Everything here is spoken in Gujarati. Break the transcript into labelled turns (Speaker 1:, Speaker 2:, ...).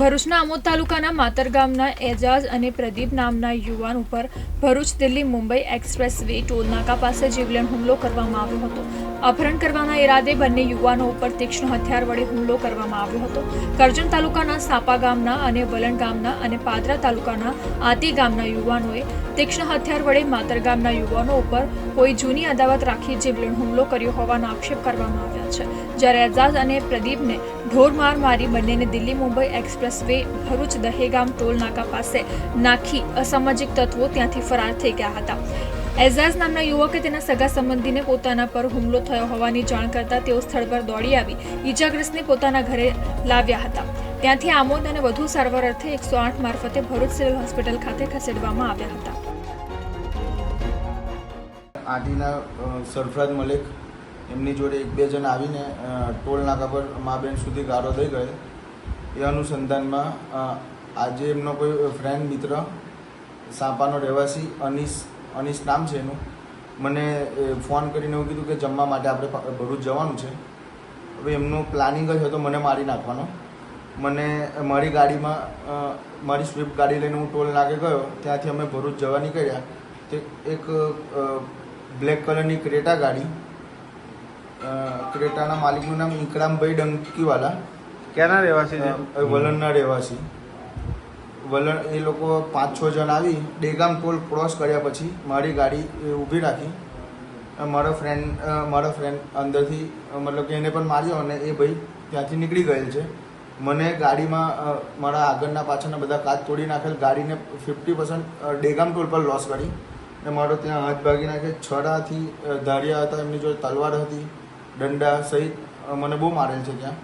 Speaker 1: ભરૂચના આમોદ તાલુકાના માતર ગામના એજાજ અને પ્રદીપ નામના યુવાન ઉપર ભરૂચ દિલ્હી મુંબઈ એક્સપ્રેસ વે ટોલનાકા પાસે જીવલેણ હુમલો કરવામાં આવ્યો હતો. અપહરણ કરવાના ઈરાદે બંને યુવાનો ઉપર તીક્ષ્ણ હથિયાર વડે હુમલો કરવામાં આવ્યો હતો. કરજણ તાલુકાના સાપા ગામના અને વલણ ગામના અને પાદરા તાલુકાના આતી ગામના યુવાનોએ તીક્ષ્ણ હથિયાર વડે માતર ગામના યુવાનો ઉપર કોઈ જૂની અદાવત રાખી જીવલેણ હુમલો કર્યો હોવાનો આક્ષેપ કરવામાં આવ્યા છે. જ્યારે એજાજ અને પ્રદીપને ઢોર માર મારી બંનેને દિલ્હી મુંબઈ એક્સપ્રેસ વે ભરૂચ દહેગામ ટોલનાકા પાસે નાખી અસામાજિક તત્વો ત્યાંથી ફરાર થઈ ગયા હતા. એઝાઝ નામના યુવકે તેના સગા સંબંધીને પોતાના પર હુમલો થયો હોવાની જાણ કરતા તેઓ સ્થળ પર દોડી આવી, ઈજાગ્રસ્તને પોતાના ઘરે લાવ્યા હતા. ત્યાંથી આમોદ અને વધુ સારવાર અર્થે એકસો આઠ મારફતે ભરૂચ સિવિલ હોસ્પિટલ ખાતે ખસેડવામાં આવ્યા હતા.
Speaker 2: આટીના સરફરાજ મલિક એમની જોડે એક બે જણ આવીને ટોલ નાકા પર મા બેન સુધી ગાળો દઈ ગયેલ. એ અનુસંધાનમાં આજે એમનો કોઈ ફ્રેન્ડ મિત્ર, સાપાનો રહેવાસી, અનીસ અનીસ નામ છે એનું, મને ફોન કરીને એવું કીધું કે જમવા માટે આપણે ભરૂચ જવાનું છે. હવે એમનું પ્લાનિંગ જ હતો મને મારી નાખવાનો. મને મારી ગાડીમાં મારી સ્વિફ્ટ ગાડી લઈને હું ટોલ નાકે ગયો, ત્યાંથી અમે ભરૂચ જવા નીકળ્યા. તે એક બ્લેક કલરની ક્રેટા ગાડી ક્રેટાના માલિકનું નામ ઇકરામભાઈ ડંકીવાલા.
Speaker 3: ક્યાંના રહેવાસી છે?
Speaker 2: વલણના રહેવાસી. વલણ, એ લોકો પાંચ છ જણ આવી, ડેગામ ટોલ ક્રોસ કર્યા પછી મારી ગાડી ઊભી રાખી. મારો ફ્રેન્ડ મારો ફ્રેન્ડ અંદરથી મતલબ કે એને પણ માર્યો અને એ ભાઈ ત્યાંથી નીકળી ગયેલ છે. મને ગાડીમાં મારા આગળના પાછળના બધા કાચ તોડી નાખેલ, ગાડીને ફિફ્ટી પર્સન્ટ ડેગામ ટોલ પર લોસ કરી. ને મારો ત્યાં હાથ ભાગી નાખે, છડાથી ધારિયા હતા, એમની જોડે તલવાર હતી, દંડા સહિત મને બહુ મારેલ છે ત્યાં.